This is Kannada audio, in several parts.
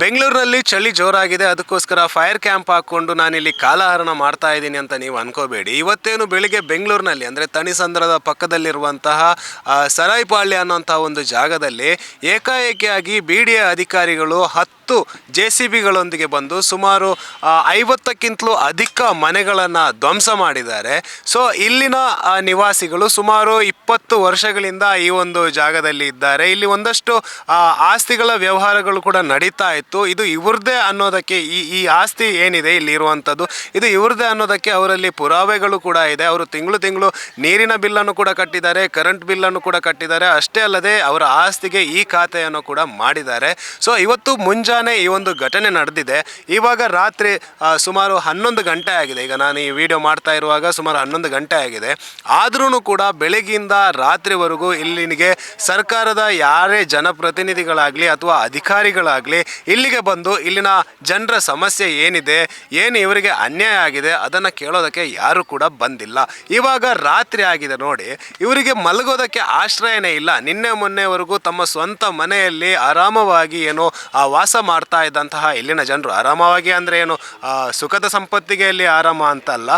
ಬೆಂಗಳೂರಿನಲ್ಲಿ ಚಳಿ ಜೋರಾಗಿದೆ. ಅದಕ್ಕೋಸ್ಕರ ಫೈರ್ ಕ್ಯಾಂಪ್ ಹಾಕ್ಕೊಂಡು ನಾನಿಲ್ಲಿ ಕಾಲಹರಣ ಮಾಡ್ತಾ ಇದ್ದೀನಿ ಅಂತ ನೀವು ಅನ್ಕೋಬೇಡಿ. ಇವತ್ತೇನು ಬೆಳಿಗ್ಗೆ ಬೆಂಗಳೂರಿನಲ್ಲಿ, ಅಂದರೆ ತಣಿಸಂದ್ರದ ಪಕ್ಕದಲ್ಲಿರುವಂತಹ ಸರಾಯಿಪಾಳ್ಯ ಅನ್ನೋಂಥ ಒಂದು ಜಾಗದಲ್ಲಿ ಏಕಾಏಕಿಯಾಗಿ ಬಿ ಡಿ ಎ ಅಧಿಕಾರಿಗಳು ಹತ್ತು ಜೆ ಸಿ ಬಿಗಳೊಂದಿಗೆ ಬಂದು ಸುಮಾರು ಐವತ್ತಕ್ಕಿಂತಲೂ ಅಧಿಕ ಮನೆಗಳನ್ನು ಧ್ವಂಸ ಮಾಡಿದ್ದಾರೆ. ಸೊ, ಇಲ್ಲಿನ ನಿವಾಸಿಗಳು ಸುಮಾರು ಇಪ್ಪತ್ತು ವರ್ಷಗಳಿಂದ ಈ ಒಂದು ಜಾಗದಲ್ಲಿ ಇದ್ದಾರೆ. ಇಲ್ಲಿ ಒಂದಷ್ಟು ಆಸ್ತಿಗಳ ವ್ಯವಹಾರಗಳು ಕೂಡ ನಡೀತಾ ಇತ್ತು. ಇದು ಇವ್ರದ್ದೇ ಅನ್ನೋದಕ್ಕೆ, ಈ ಈ ಆಸ್ತಿ ಏನಿದೆ ಇಲ್ಲಿ ಇರುವಂಥದ್ದು, ಇದು ಇವ್ರದ್ದೇ ಅನ್ನೋದಕ್ಕೆ ಅವರಲ್ಲಿ ಪುರಾವೆಗಳು ಕೂಡ ಇದೆ. ಅವರು ತಿಂಗಳು ತಿಂಗಳು ನೀರಿನ ಬಿಲ್ಲನ್ನು ಕೂಡ ಕಟ್ಟಿದ್ದಾರೆ, ಕರೆಂಟ್ ಬಿಲ್ಲನ್ನು ಕೂಡ ಕಟ್ಟಿದ್ದಾರೆ. ಅಷ್ಟೇ ಅಲ್ಲದೆ ಅವರ ಆಸ್ತಿಗೆ ಈ ಖಾತೆಯನ್ನು ಕೂಡ ಮಾಡಿದ್ದಾರೆ. ಸೊ, ಇವತ್ತು ಮುಂಜಾನೆ ಈ ಒಂದು ಘಟನೆ ನಡೆದಿದೆ. ಇವಾಗ ರಾತ್ರಿ ಸುಮಾರು ಹನ್ನೊಂದು ಗಂಟೆ ಆಗಿದೆ. ಈಗ ನಾನು ಈ ವಿಡಿಯೋ ಮಾಡ್ತಾ ಇರುವಾಗ ಸುಮಾರು ಹನ್ನೊಂದು ಗಂಟೆ ಆಗಿದೆ. ಆದ್ರೂ ಕೂಡ ಬೆಳಗ್ಗಿಂದ ರಾತ್ರಿವರೆಗೂ ಇಲ್ಲಿಗೆ ಸರ್ಕಾರದ ಯಾರೇ ಜನಪ್ರತಿನಿಧಿಗಳಾಗಲಿ ಅಥವಾ ಅಧಿಕಾರಿಗಳಾಗಲಿ ಇಲ್ಲಿಗೆ ಬಂದು ಇಲ್ಲಿನ ಜನರ ಸಮಸ್ಯೆ ಏನಿದೆ ಏನು ಇವರಿಗೆ ಅನ್ಯಾಯ ಆಗಿದೆ ಅದನ್ನು ಕೇಳೋದಕ್ಕೆ ಯಾರು ಕೂಡ ಬಂದಿಲ್ಲ. ಇವಾಗ ರಾತ್ರಿ ಆಗಿದೆ ನೋಡಿ ಇವರಿಗೆ ಮಲಗೋದಕ್ಕೆ ಆಶ್ರಯನೇ ಇಲ್ಲ. ನಿನ್ನೆ ಮೊನ್ನೆವರೆಗೂ ತಮ್ಮ ಸ್ವಂತ ಮನೆಯಲ್ಲಿ ಆರಾಮವಾಗಿ ಏನು ಆ, ವಾಸ ಮಾಡ್ತಾ ಇದ್ದಂತಹ ಇಲ್ಲಿನ ಜನರು ಆರಾಮವಾಗಿ ಅಂದರೆ ಏನು ಸುಖದ ಸಂಪತ್ತಿಗೆ ಇಲ್ಲಿ ಆರಾಮ ಅಂತಲ್ಲ.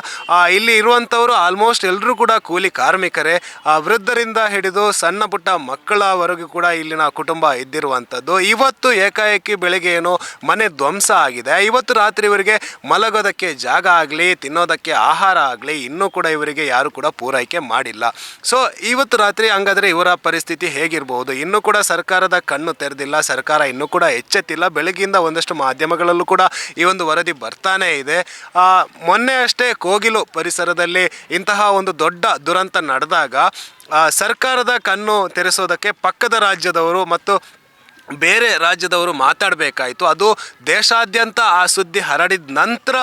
ಇಲ್ಲಿ ಇರುವಂಥವರು ಆಲ್ಮೋಸ್ಟ್ ಎಲ್ಲರೂ ಕೂಡ ಕೂಲಿ ಕಾರ್ಮಿಕರೇ. ಆ, ವೃದ್ಧರಿಂದ ಹಿಡಿದು ಸಣ್ಣ ಪುಟ್ಟ ಮಕ್ಕಳವರೆಗೂ ಕೂಡ ಇಲ್ಲಿನ ಕುಟುಂಬ ಇದ್ದಿರುವಂಥದ್ದು. ಇವತ್ತು ಏಕಾಏಕಿ ಬೆಳಿಗ್ಗೆ ಏನು ಮನೆ ಧ್ವಂಸ ಆಗಿದೆ. ಇವತ್ತು ರಾತ್ರಿ ಇವರಿಗೆ ಮಲಗೋದಕ್ಕೆ ಜಾಗ ಆಗಲಿ ತಿನ್ನೋದಕ್ಕೆ ಆಹಾರ ಆಗಲಿ ಇನ್ನೂ ಕೂಡ ಇವರಿಗೆ ಯಾರು ಕೂಡ ಪೂರೈಕೆ ಮಾಡಿಲ್ಲ. ಸೊ ಇವತ್ತು ರಾತ್ರಿ ಹಂಗಾದ್ರೆ ಇವರ ಪರಿಸ್ಥಿತಿ ಹೇಗಿರಬಹುದು ಇನ್ನೂ ಕೂಡ ಸರ್ಕಾರದ ಕಣ್ಣು ತೆರೆದಿಲ್ಲ ಸರ್ಕಾರ ಇನ್ನೂ ಕೂಡ ಎಚ್ಚೆತ್ತಿಲ್ಲ ಬೆಳಗ್ಗಿಂದ ಒಂದಷ್ಟು ಮಾಧ್ಯಮಗಳಲ್ಲೂ ಕೂಡ ಈ ಒಂದು ವರದಿ ಬರ್ತಾನೇ ಇದೆ. ಮೊನ್ನೆ ಅಷ್ಟೇ ಕೋಗಿಲು ಪರಿಸರದಲ್ಲಿ ಇಂತಹ ಒಂದು ದೊಡ್ಡ ದುರಂತ ನಡೆದಾಗ ಸರ್ಕಾರದ ಕಣ್ಣು ತೆರೆಸೋದಕ್ಕೆ ಪಕ್ಕದ ರಾಜ್ಯದವರು ಮತ್ತು ಬೇರೆ ರಾಜ್ಯದವರು ಮಾತಾಡಬೇಕಾಯಿತು. ಅದು ದೇಶಾದ್ಯಂತ ಆ ಸುದ್ದಿ ಹರಡಿದ ನಂತರ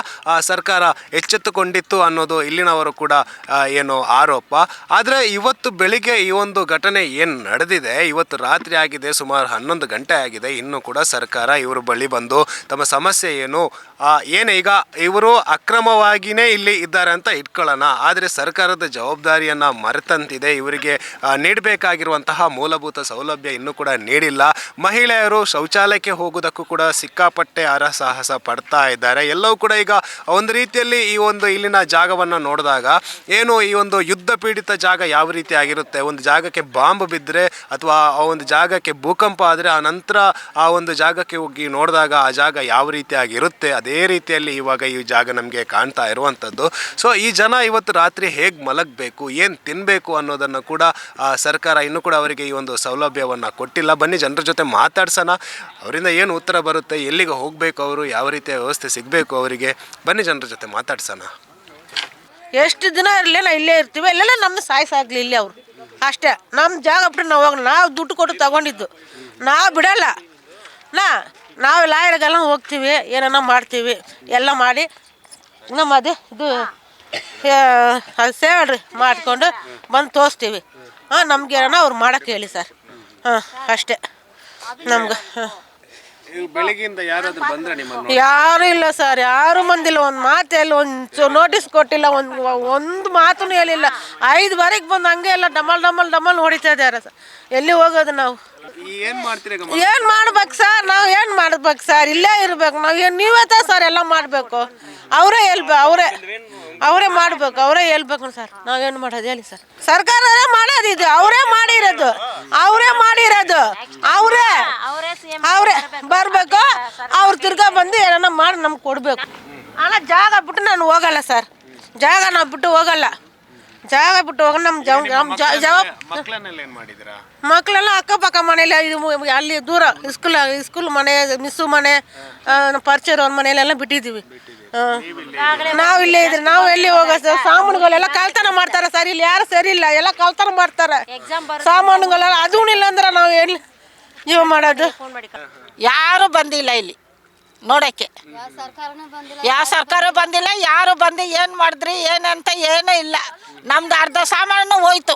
ಸರ್ಕಾರ ಎಚ್ಚೆತ್ತುಕೊಂಡಿತ್ತು ಅನ್ನೋದು ಇಲ್ಲಿನವರು ಕೂಡ ಏನು ಆರೋಪ. ಆದರೆ ಇವತ್ತು ಬೆಳಿಗ್ಗೆ ಈ ಒಂದು ಘಟನೆ ಏನು ನಡೆದಿದೆ? ಇವತ್ತು ರಾತ್ರಿ ಆಗಿದೆ, ಸುಮಾರು ಹನ್ನೊಂದು ಗಂಟೆ ಆಗಿದೆ. ಇನ್ನೂ ಕೂಡ ಸರ್ಕಾರ ಇವರು ಬಳಿ ಬಂದು ತಮ್ಮ ಸಮಸ್ಯೆ ಏನು? ಏನು ಈಗ ಇವರು ಅಕ್ರಮವಾಗಿಯೇ ಇಲ್ಲಿ ಇದ್ದಾರೆ ಅಂತ ಇಟ್ಕೊಳ್ಳೋಣ. ಆದರೆ ಸರ್ಕಾರದ ಜವಾಬ್ದಾರಿಯನ್ನು ಮರೆತಂತಿದೆ. ಇವರಿಗೆ ನೀಡಬೇಕಾಗಿರುವಂತಹ ಮೂಲಭೂತ ಸೌಲಭ್ಯ ಇನ್ನೂ ಕೂಡ ನೀಡಿಲ್ಲ. ಮಹಿಳೆಯರು ಶೌಚಾಲಯಕ್ಕೆ ಹೋಗೋದಕ್ಕೂ ಕೂಡ ಸಿಕ್ಕಾಪಟ್ಟೆ ಹರಸಾಹಸ ಪಡ್ತಾ ಇದ್ದಾರೆ. ಎಲ್ಲವೂ ಕೂಡ ಈಗ ಒಂದು ರೀತಿಯಲ್ಲಿ ಈ ಒಂದು ಇಲ್ಲಿನ ಜಾಗವನ್ನು ನೋಡಿದಾಗ ಏನು ಈ ಒಂದು ಯುದ್ಧ ಪೀಡಿತ ಜಾಗ ಯಾವ ರೀತಿ ಆಗಿರುತ್ತೆ? ಒಂದು ಜಾಗಕ್ಕೆ ಬಾಂಬ್ ಬಿದ್ದರೆ ಅಥವಾ ಆ ಒಂದು ಜಾಗಕ್ಕೆ ಭೂಕಂಪ ಆದರೆ ಆ ನಂತರ ಆ ಒಂದು ಜಾಗಕ್ಕೆ ಹೋಗಿ ನೋಡಿದಾಗ ಆ ಜಾಗ ಯಾವ ರೀತಿಯಾಗಿರುತ್ತೆ ಅದೇ ರೀತಿಯಲ್ಲಿ ಇವಾಗ ಈ ಜಾಗ ನಮಗೆ ಕಾಣ್ತಾ ಇರುವಂಥದ್ದು. ಸೊ ಈ ಜನ ಇವತ್ತು ರಾತ್ರಿ ಹೇಗೆ ಮಲಗಬೇಕು? ಏನು ತಿನ್ನಬೇಕು ಅನ್ನೋದನ್ನು ಕೂಡ ಸರ್ಕಾರ ಇನ್ನೂ ಕೂಡ ಅವರಿಗೆ ಈ ಒಂದು ಸೌಲಭ್ಯವನ್ನು ಕೊಟ್ಟಿಲ್ಲ. ಬನ್ನಿ, ಜನರ ಜೊತೆ ಮಾತಾಡ್ಸೋಣ. ಅವರಿಂದ ಏನು ಉತ್ತರ ಬರುತ್ತೆ, ಎಲ್ಲಿಗೆ ಹೋಗಬೇಕು ಅವರು, ಯಾವ ರೀತಿಯ ವ್ಯವಸ್ಥೆ ಸಿಗಬೇಕು ಅವರಿಗೆ, ಬನ್ನಿ ಜನರ ಜೊತೆ ಮಾತಾಡ್ಸೋಣ. ಎಷ್ಟು ದಿನ ಇರಲಿ, ನಾ ಇಲ್ಲೇ ಇರ್ತೀವಿ. ಇಲ್ಲೆಲ್ಲ ನಮ್ಮನ್ನ ಸಾಯಿಸಾಗ್ಲಿ ಇಲ್ಲಿ ಅವರು. ಅಷ್ಟೇ ನಮ್ಮ ಜಾಗ ಬಿಟ್ಟು ನಾವು ಹೋಗೋಣ ನಾವು ದುಡ್ಡು ಕೊಟ್ಟು ತಗೊಂಡಿದ್ದು. ನಾವು ಬಿಡಲ್ಲ. ನಾ, ನಾವು ಲಾಯರ್ಗೆಲ್ಲ ಹೋಗ್ತೀವಿ ಏನನ್ನ ಮಾಡ್ತೀವಿ, ಎಲ್ಲ ಮಾಡಿ. ನಮ್ಮ ಅದೇ ಇದು ಅದು ಸೇವಲ್ರಿ ಮಾಡಿಕೊಂಡು ಬಂದು ತೋರಿಸ್ತೀವಿ. ಹಾಂ, ನಮ್ಗೆ ಏನೋ ಅವ್ರು ಮಾಡೋಕ್ಕೆ ಹೇಳಿ ಸರ್. ಹಾಂ, ಅಷ್ಟೇ. ನಮ್ಗೆ. ಹಾಂ ಬೆಳಗ್ಗೆಯಿಂದ ಯಾರಾದರೂ ಬಂದ್ರೆ ನಿಮ್ಮನ್ನು ಯಾರು ಇಲ್ಲ ಸರ್ ಯಾರು ಬಂದಿಲ್ಲ. ಒಂದು ಮಾತು ಎಲ್ಲ ಒಂದು ನೋಟಿಸ್ ಕೊಟ್ಟಿಲ್ಲ ಒಂದು ಒಂದು ಮಾತು ಹೇಳಿಲ್ಲ. ಐದು ಬಾರಿಗೆ ಬಂದು ಹಂಗೆ ಎಲ್ಲ ಡಮಲ್ ಡಮಲ್ ಡಮಲ್ ಹೊಡಿತಾ ಇದ್ದಾರೆ ಸರ್. ಎಲ್ಲಿ ಹೋಗೋದು ನಾವು? ಏನು ಏನು ಮಾಡ್ಬೇಕು ಸರ್? ನಾವು ಏನು ಮಾಡ್ಬೇಕು ಸರ್? ಇಲ್ಲೇ ಇರ್ಬೇಕು. ನಾವು ಏನು ನೀವೇ ತಾ ಸರ್ ಎಲ್ಲ ಮಾಡಬೇಕು. ಅವರೇ ಹೇಳ್ಬೇಕು ಅವರೇ ಅವರೇ ಮಾಡಬೇಕು. ಅವರೇ ಹೇಳ್ಬೇಕು ಸರ್. ನಾವೇನು ಮಾಡೋದು ಹೇಳಿ ಸರ್. ಸರ್ಕಾರ ಮಾಡೋದು ಇದು ಅವರೇ ಮಾಡಿರೋದು. ಅವರೇ ಮಾಡಿರೋದು. ಅವರೇ. ಅವರೇ ಬರಬೇಕು. ಅವ್ರು ತಿರ್ಗಾ ಬಂದು ಏನನ್ನ ಮಾಡಿ ನಮ್ಗೆ ಕೊಡಬೇಕು. ಅಲ್ಲ ಜಾಗ ಬಿಟ್ಟು ನಾನು ಹೋಗಲ್ಲ ಸರ್. ಜಾಗ ನಾವು ಬಿಟ್ಟು ಹೋಗಲ್ಲ. ಜಾಗ ಬಿಟ್ಟು ಹೋಗ ನಮ್ಮ ಜವ ನಮ್ಮ ಜವಾಬ್ ಮಕ್ಕಳನ್ನೆಲ್ಲ ಏನು ಮಾಡಿದ್ದೀರಾ ಮಕ್ಕಳೆಲ್ಲ ಅಕ್ಕಪಕ್ಕ ಮನೇಲಿ ಇದು ಅಲ್ಲಿ ದೂರ ಸ್ಕೂಲ್ ಸ್ಕೂಲ್ ಮನೆ ಮಿಸ್ಸು ಮನೆ ಪರಿಚಯ ಅವ್ರ ಮನೆಯಲ್ಲೆಲ್ಲ ಬಿಟ್ಟಿದ್ದೀವಿ. ನಾವು ಇಲ್ಲೇ ಇದ್ರೆ ನಾವು ಎಲ್ಲಿ ಹೋಗೋ ಸರ್ ಸಾಮಾನುಗಳೆಲ್ಲ ಕಳ್ತನ ಮಾಡ್ತಾರೆ ಸರಿ. ಇಲ್ಲಿ ಯಾರು ಸರಿ ಇಲ್ಲ. ಎಲ್ಲ ಕಳ್ತನ ಮಾಡ್ತಾರೆ. ಸಾಮಾನುಗಳೆಲ್ಲ ಅದೂ ಇಲ್ಲ ಅಂದ್ರೆ ನಾವು ಎಲ್ಲಿ ಜೀವ ಮಾಡೋದು? ಯಾರು ಬಂದಿಲ್ಲ ಇಲ್ಲಿ. ನೋಡಕ್ಕೆ. ಯಾವ ಸರ್ಕಾರ ಬಂದಿಲ್ಲ ಯಾರು ಬಂದು ಏನು ಮಾಡಿದ್ರಿ ಏನಂತ ಏನೂ ಇಲ್ಲ. ನಮ್ದು ಅರ್ಧ ಸಾಮಾನು ಹೋಯ್ತು.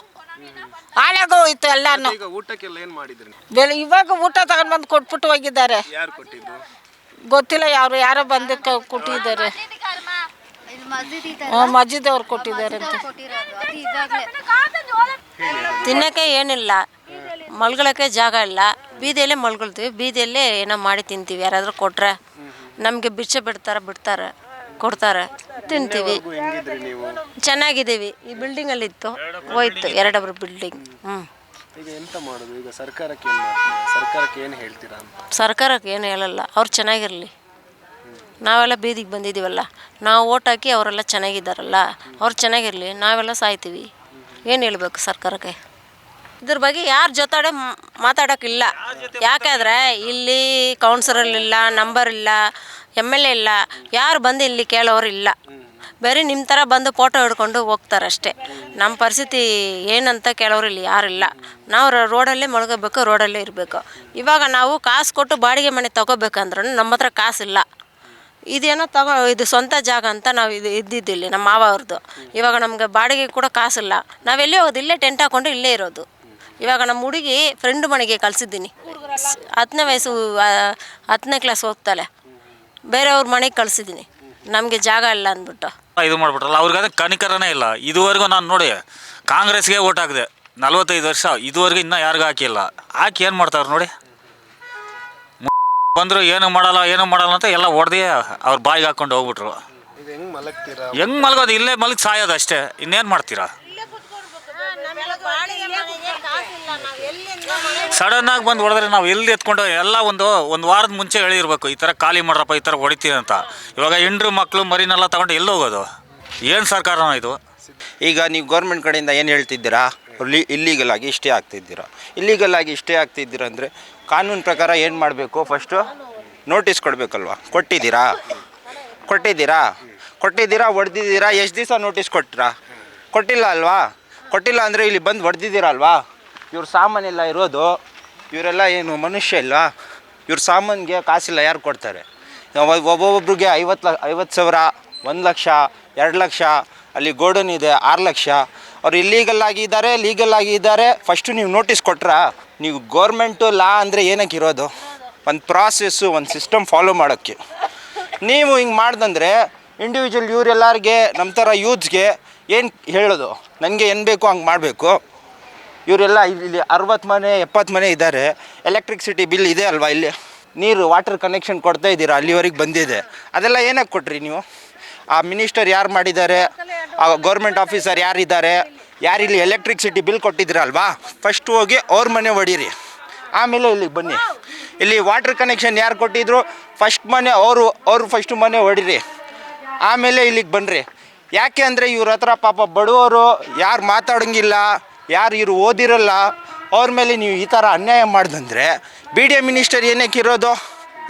ಹಾಳಾಗ ಹೋಯ್ತು ಎಲ್ಲಾನು. ಈಗ ಊಟಕ್ಕೆಲ್ಲ ಏನು ಮಾಡಿದ್ರಿ? ಬೆಳ ಇವಾಗ ಊಟ ತಗೊಂಡ್ ಬಂದು ಕೊಟ್ಬಿಟ್ಟು ಹೋಗಿದ್ದಾರೆ. ಯಾರು ಕೊಟ್ಟಿದ್ದು? ಗೊತ್ತಿಲ್ಲ ಯಾರು ಯಾರೋ ಬಂದು ಕೊಟ್ಟಿದ್ದಾರೆ. ಮಸ್ಜಿದ್ ಅವ್ರು ಕೊಟ್ಟಿದ್ದಾರೆ ಅಂತ. ತಿನ್ನಕ್ಕೆ ಏನಿಲ್ಲ. ಮಲ್ಗಳಕ್ಕೆ ಜಾಗ ಇಲ್ಲ. ಬೀದಿಯಲ್ಲೇ ಮಲ್ಕೊಳ್ತೀವಿ ಬೀದಿಯಲ್ಲೇ ಏನೋ ಮಾಡಿ ತಿಂತೀವಿ. ಯಾರಾದರೂ ಕೊಟ್ರೆ. ನಮಗೆ ಬಿಚ್ಚ ಬಿಡ್ತಾರೆ ಬಿಡ್ತಾರೆ ಕೊಡ್ತಾರೆ. ತಿಂತೀವಿ. ಹೆಂಗಿದ್ರಿ ನೀವು ಚೆನ್ನಾಗಿದ್ದೀವಿ. ಈ ಬಿಲ್ಡಿಂಗಲ್ಲಿ ಇತ್ತು ಹೋಯ್ತು ಎರಡಬ್ರು ಬಿಲ್ಡಿಂಗ್. ಹ್ಞೂ ಈಗ ಎಂತ ಮಾಡೋದು? ಈಗ ಸರ್ಕಾರಕ್ಕೆ ಏನು ಸರ್ಕಾರಕ್ಕೆ ಏನು ಹೇಳ್ತೀರಾ ಅಂತ? ಸರ್ಕಾರಕ್ಕೆ ಏನು ಹೇಳಲ್ಲ. ಅವ್ರು ಚೆನ್ನಾಗಿರಲಿ. ನಾವೆಲ್ಲ ಬೀದಿಗೆ ಬಂದಿದ್ದೀವಲ್ಲ. ನಾವು ಓಟ್ ಹಾಕಿ ಅವರೆಲ್ಲ ಚೆನ್ನಾಗಿದ್ದಾರಲ್ಲ. ಅವ್ರು ಚೆನ್ನಾಗಿರಲಿ. ನಾವೆಲ್ಲ ಸಾಯ್ತೀವಿ. ಏನು ಹೇಳ್ಬೇಕು ಸರ್ಕಾರಕ್ಕೆ? ಇದ್ರ ಬಗ್ಗೆ ಯಾರ ಜೊತೆ ಮಾತಾಡೋಕ್ಕಿಲ್ಲ ಯಾಕಂದ್ರೆ ಇಲ್ಲಿ ಕೌನ್ಸಿಲರ್ ಇಲ್ಲ ನಂಬರ್ ಇಲ್ಲ ಎಂ ಎಲ್ ಎ ಇಲ್ಲ, ಯಾರು ಬಂದು ಇಲ್ಲಿ ಕೇಳೋರು ಇಲ್ಲ. ಬರೀ ನಿಮ್ಮ ಥರ ಬಂದು ಫೋಟೋ ಹಿಡ್ಕೊಂಡು ಹೋಗ್ತಾರೆ ಅಷ್ಟೇ ನಮ್ಮ ಪರಿಸ್ಥಿತಿ ಏನಂತ ಕೇಳೋರು ಇಲ್ಲಿ ಯಾರಿಲ್ಲ ನಾವು ರೋಡಲ್ಲೇ ಮಲ್ಕೋಬೇಕು ರೋಡಲ್ಲೇ ಇರಬೇಕು. ಇವಾಗ ನಾವು ಕಾಸು ಕೊಟ್ಟು ಬಾಡಿಗೆ ಮನೆ ತೊಗೋಬೇಕಂದ್ರೂ ನಮ್ಮ ಹತ್ರ ಕಾಸಿಲ್ಲ. ಇದೇನೋ ತಗೋ, ಇದು ಸ್ವಂತ ಜಾಗ ಅಂತ ನಾವು ಇದು ಇದ್ದಿದ್ದಿಲ್ಲಿ ನಮ್ಮ ಮಾವ ಅವ್ರದ್ದು ಇವಾಗ ನಮಗೆ ಬಾಡಿಗೆ ಕೂಡ ಕಾಸಿಲ್ಲ. ನಾವೆಲ್ಲೇ ಹೋಗೋದು? ಇಲ್ಲೇ ಟೆಂಟ್ ಹಾಕ್ಕೊಂಡು ಇಲ್ಲೇ ಇರೋದು. ಇವಾಗ ನಮ್ಮ ಹುಡುಗಿ ಫ್ರೆಂಡ್ ಮನೆಗೆ ಕಳಿಸಿದ್ದೀನಿ. ಹತ್ತನೇ ವಯಸ್ಸು ಹತ್ತನೇ ಕ್ಲಾಸ್ ಹೋಗ್ತಾಳೆ. ಬೇರೆಯವ್ರ ಮನೆಗೆ ಕಳಿಸಿದ್ದೀನಿ. ನಮಗೆ ಜಾಗ ಇಲ್ಲ ಅಂದ್ಬಿಟ್ಟು. ಇದು ಮಾಡ್ಬಿಟ್ರಲ್ಲ ಅವ್ರಿಗಾದ್ರೆ ಕನಿಕರನೇ ಇಲ್ಲ. ಇದುವರೆಗೂ ನಾನು ನೋಡಿ ಕಾಂಗ್ರೆಸ್ಗೆ ಓಟ್ ಹಾಕಿದೆ. ನಲ್ವತ್ತೈದು ವರ್ಷ ಇದುವರೆಗೂ ಇನ್ನೂ ಯಾರಿಗೂ ಹಾಕಿಲ್ಲ. ಹಾಕಿ ಏನು ಮಾಡ್ತಾವ್ರು ನೋಡಿ? ಬಂದರು ಏನು ಮಾಡಲ್ಲ ಏನು ಮಾಡಲ್ಲ ಅಂತ ಎಲ್ಲ ಹೊಡೆದೇ ಅವ್ರ ಬಾಯಿಗೆ ಹಾಕ್ಕೊಂಡು ಹೋಗ್ಬಿಟ್ರು. ಹೆಂಗೆ ಹೆಂಗ್ ಮಲಗ್ತೀರಾ? ಹೆಂಗ್ ಮಲ್ಗೋದು? ಇಲ್ಲೇ ಮಲಗಿ ಸಾಯೋದು ಅಷ್ಟೇ. ಇನ್ನೇನು ಮಾಡ್ತೀರಾ? ಸಡನ್ ಆಗಿ ಬಂದು ಹೊಡೆದ್ರೆ ನಾವು ಎಲ್ಲಿ ಎತ್ಕೊಂಡು ಎಲ್ಲ ಒಂದು ಒಂದು ವಾರದ ಮುಂಚೆ ಹೇಳಿರ್ಬೇಕು ಈ ಥರ ಖಾಲಿ ಮಾಡ್ರಪ್ಪ, ಈ ಥರ ಹೊಡಿತೀವಿ ಅಂತ. ಇವಾಗ ಹೆಂಡ್ರು ಮಕ್ಕಳು ಮರಿನೆಲ್ಲ ತಗೊಂಡು ಎಲ್ಲಿ ಹೋಗೋದು? ಏನು ಸರ್ಕಾರನ ಇದು? ಈಗ ನೀವು ಗೌರ್ಮೆಂಟ್ ಕಡೆಯಿಂದ ಏನು ಹೇಳ್ತಿದ್ದೀರಾ? ಇಲ್ಲಿ ಇಲ್ಲೀಗಲ್ ಆಗಿ ಇಷ್ಟೇ ಆಗ್ತಿದ್ದೀರಾ. ಇಲ್ಲೀಗಲ್ ಆಗಿ ಇಷ್ಟೇ ಆಗ್ತಿದ್ದೀರಾ ಅಂದರೆ ಕಾನೂನು ಪ್ರಕಾರ ಏನು ಮಾಡಬೇಕು? ಫಸ್ಟು ನೋಟಿಸ್ ಕೊಡಬೇಕಲ್ವಾ? ಕೊಟ್ಟಿದ್ದೀರಾ? ಕೊಟ್ಟಿದ್ದೀರಾ? ಕೊಟ್ಟಿದ್ದೀರಾ, ಹೊಡೆದಿದ್ದೀರಾ? ಎಷ್ಟು ದಿವಸ ನೋಟಿಸ್ ಕೊಟ್ಟಿರಾ ಕೊಟ್ಟಿಲ್ಲ ಅಲ್ವಾ? ಕೊಟ್ಟಿಲ್ಲ ಅಂದರೆ ಇಲ್ಲಿ ಬಂದು ಹೊಡೆದಿದ್ದೀರಾ ಅಲ್ವಾ? ಇವ್ರ ಸಾಮಾನೆಲ್ಲ ಇರೋದು, ಇವರೆಲ್ಲ ಏನು ಮನುಷ್ಯ ಇಲ್ವಾ? ಇವ್ರ ಸಾಮಾನಿಗೆ ಕಾಸಿಲ್ಲ ಯಾರು ಕೊಡ್ತಾರೆ? ಒಬ್ಬೊಬ್ಬರಿಗೆ ಐವತ್ತು ಲ ಐವತ್ತು ಸಾವಿರ, ಒಂದು ಲಕ್ಷ, ಎರಡು ಲಕ್ಷ, ಅಲ್ಲಿ ಗೋಡನ್ ಇದೆ, ಆರು ಲಕ್ಷ. ಅವ್ರು ಇಲ್ಲೀಗಲ್ ಆಗಿದ್ದಾರೆ ಲೀಗಲ್ ಆಗಿದ್ದಾರೆ ಫಸ್ಟು ನೀವು ನೋಟಿಸ್ ಕೊಟ್ರಾ? ನೀವು ಗೌರ್ಮೆಂಟು ಲಾ ಅಂದರೆ ಏನಕ್ಕೆ ಇರೋದು? ಒಂದು ಪ್ರಾಸೆಸ್ಸು ಒಂದು ಸಿಸ್ಟಮ್ ಫಾಲೋ ಮಾಡೋಕ್ಕೆ. ನೀವು ಹಿಂಗೆ ಮಾಡ್ದಂದ್ರೆ ಇಂಡಿವಿಜುವಲ್ ಇವರೆಲ್ಲರಿಗೆ ನಮ್ಮ ಥರ ಯೂತ್ಸ್ಗೆ ಏನು ಹೇಳೋದು? ನನಗೆ ಏನು ಬೇಕು ಹಂಗೆ ಮಾಡಬೇಕು. ಇವರೆಲ್ಲ ಇಲ್ಲಿ ಅರವತ್ತು ಮನೆ, ಎಪ್ಪತ್ತು ಮನೆ ಇದ್ದಾರೆ. ಎಲೆಕ್ಟ್ರಿಸಿಟಿ ಬಿಲ್ ಇದೆ ಅಲ್ವಾ ಇಲ್ಲಿ? ನೀರು ವಾಟರ್ ಕನೆಕ್ಷನ್ ಕೊಡ್ತಾ ಇದ್ದೀರಾ? ಅಲ್ಲಿವರೆಗೆ ಬಂದಿದೆ. ಅದೆಲ್ಲ ಏನಕ್ಕೆ ಕೊಟ್ರಿ ನೀವು? ಆ ಮಿನಿಸ್ಟರ್ ಯಾರು ಮಾಡಿದ್ದಾರೆ? ಆ ಗೌರ್ಮೆಂಟ್ ಆಫೀಸರ್ ಯಾರಿದ್ದಾರೆ? ಯಾರು ಇಲ್ಲಿ ಎಲೆಕ್ಟ್ರಿಕ್ಸಿಟಿ ಬಿಲ್ ಕೊಟ್ಟಿದ್ದೀರಲ್ವಾ ಫಸ್ಟ್ ಹೋಗಿ ಅವ್ರ ಮನೆ ಹೊಡೀರಿ ಆಮೇಲೆ ಇಲ್ಲಿಗೆ ಬನ್ನಿ. ಇಲ್ಲಿ ವಾಟರ್ ಕನೆಕ್ಷನ್ ಯಾರು ಕೊಟ್ಟಿದ್ರು? ಫಸ್ಟ್ ಮನೆ ಅವರು ಅವರು ಫಸ್ಟ್ ಮನೆ ಹೊಡೀರಿ ಆಮೇಲೆ ಇಲ್ಲಿಗೆ ಬನ್ನಿರಿ ಯಾಕೆ ಅಂದರೆ ಇವ್ರ ಹತ್ರ ಪಾಪ ಬಡವರು, ಯಾರು ಮಾತಾಡೋಂಗಿಲ್ಲ. ಯಾರು ಇವರು ಓದಿರಲ್ಲ, ಅವ್ರ ಮೇಲೆ ನೀವು ಈ ಥರ ಅನ್ಯಾಯ ಮಾಡ್ದಂದ್ರೆ ಬಿ ಡಿ ಎ ಮಿನಿಸ್ಟರ್ ಏನಕ್ಕೆ ಇರೋದು?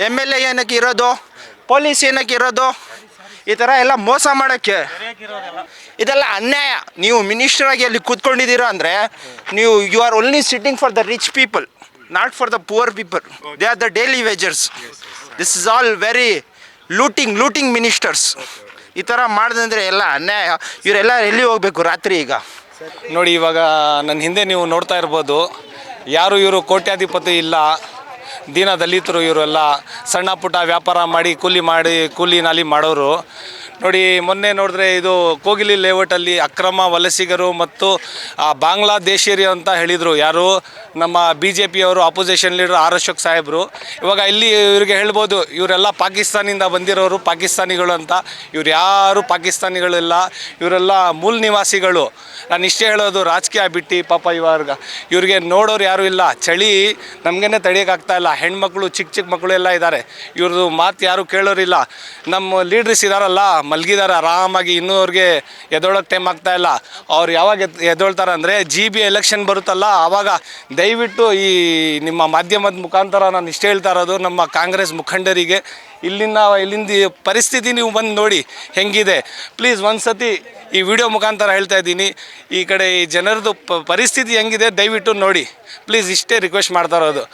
ಎಂ ಎಲ್ ಎ ಏನಕ್ಕೆ ಇರೋದು? ಪೊಲೀಸ್ ಏನಕ್ಕೆ ಇರೋದು? ಈ ಥರ ಎಲ್ಲ ಮೋಸ ಮಾಡೋಕ್ಕೆ ಇದೆಲ್ಲ ಅನ್ಯಾಯ. ನೀವು ಮಿನಿಸ್ಟರ್ ಆಗಿ ಅಲ್ಲಿ ಕೂತ್ಕೊಂಡಿದ್ದೀರಾ ಅಂದರೆ ನೀವು you are only sitting for the rich people not for the poor people they are the daily wagers this is all very looting looting ministers ಈ ಥರ ಮಾಡಿದಂದ್ರೆ ಎಲ್ಲ ಅನ್ಯಾಯ. ಇವರೆಲ್ಲ ಎಲ್ಲಿ ಹೋಗಬೇಕು ರಾತ್ರಿ ಈಗ? ನೋಡಿ, ಇವಾಗ ನನ್ನ ಹಿಂದೆ ನೀವು ನೋಡ್ತಾ ಇರ್ಬೋದು. ಯಾರು ಇವರು ಕೋಟ್ಯಾಧಿಪತಿ ಇಲ್ಲ. ದೀನ ದಲಿತರು ಇವರೆಲ್ಲ ಸಣ್ಣ ಪುಟ್ಟ ವ್ಯಾಪಾರ ಮಾಡಿ, ಕೂಲಿ ಮಾಡಿ, ಕೂಲಿ ನಾಲಿ ಮಾಡೋರು. ನೋಡಿ ಮೊನ್ನೆ ನೋಡಿದ್ರೆ ಇದು ಕೋಗಿಲಿ ಲೇಔಟಲ್ಲಿ ಅಕ್ರಮ ವಲಸಿಗರು ಮತ್ತು ಆ, ಬಾಂಗ್ಲಾದೇಶಿಯರು ಅಂತ ಹೇಳಿದರು. ಯಾರು? ನಮ್ಮ ಬಿ ಜೆ ಪಿಯವರು ಅಪೋಸಿಷನ್ ಲೀಡರ್ ಆರ್ ಅಶೋಕ್ ಸಾಹೇಬರು. ಇವಾಗ ಇಲ್ಲಿ ಇವರಿಗೆ ಹೇಳ್ಬೋದು ಇವರೆಲ್ಲ ಪಾಕಿಸ್ತಾನಿಂದ ಬಂದಿರೋರು ಪಾಕಿಸ್ತಾನಿಗಳು ಅಂತ. ಇವ್ರು ಯಾರು ಪಾಕಿಸ್ತಾನಿಗಳಿಲ್ಲ. ಇವರೆಲ್ಲ ಮೂಲ ನಿವಾಸಿಗಳು. ನಾನು ಇಷ್ಟೇ ಹೇಳೋದು ರಾಜಕೀಯ ಬಿಟ್ಟು ಪಾಪ ಇವಾಗ. ಇವ್ರಿಗೆ ನೋಡೋರು ಯಾರೂ ಇಲ್ಲ. ಚಳಿ ನಮಗೇನೆ ತಡೆಯೋಕ್ಕಾಗ್ತಾ ಇಲ್ಲ. ಹೆಣ್ಮಕ್ಳು ಚಿಕ್ಕ ಚಿಕ್ಕ ಮಕ್ಕಳು ಎಲ್ಲ ಇದ್ದಾರೆ. ಇವ್ರದ್ದು ಮಾತು ಯಾರು ಕೇಳೋರಿಲ್ಲ. ನಮ್ಮ ಲೀಡ್ರಸ್ ಇದಾರಲ್ಲ ಮಲಗಿದ್ದಾರೆ ಆರಾಮಾಗಿ ಇನ್ನೂ ಅವ್ರಿಗೆ ಎದೊಳಕ್ಕೆ ಟೈಮ್ ಆಗ್ತಾ ಇಲ್ಲ. ಅವ್ರು ಯಾವಾಗ ಎದ್ ಎದ್ದೊಳ್ತಾರೆ ಅಂದರೆ ಜಿ ಬಿ ಎಲೆಕ್ಷನ್ ಬರುತ್ತಲ್ಲ, ಆವಾಗ ದಯವಿಟ್ಟು ಈ ನಿಮ್ಮ ಮಾಧ್ಯಮದ ಮುಖಾಂತರ ನಾನು ಇಷ್ಟೇ ಹೇಳ್ತಾ ಇರೋದು, ನಮ್ಮ ಕಾಂಗ್ರೆಸ್ ಮುಖಂಡರಿಗೆ ಇಲ್ಲಿನ, ಇಲ್ಲಿಂದ ಪರಿಸ್ಥಿತಿ ನೀವು ಬಂದು ನೋಡಿ ಹೆಂಗಿದೆ. ಪ್ಲೀಸ್ ಒಂದು ಸತಿ ಈ ವಿಡಿಯೋ ಮುಖಾಂತರ ಹೇಳ್ತಾ ಇದ್ದೀನಿ. ಈ ಕಡೆ ಈ ಜನರದು ಪ, ಪರಿಸ್ಥಿತಿ ಹೆಂಗಿದೆ ದಯವಿಟ್ಟು ನೋಡಿ. ಪ್ಲೀಸ್ ಇಷ್ಟೇ ರಿಕ್ವೆಸ್ಟ್ ಮಾಡ್ತಾ ಇರೋದು.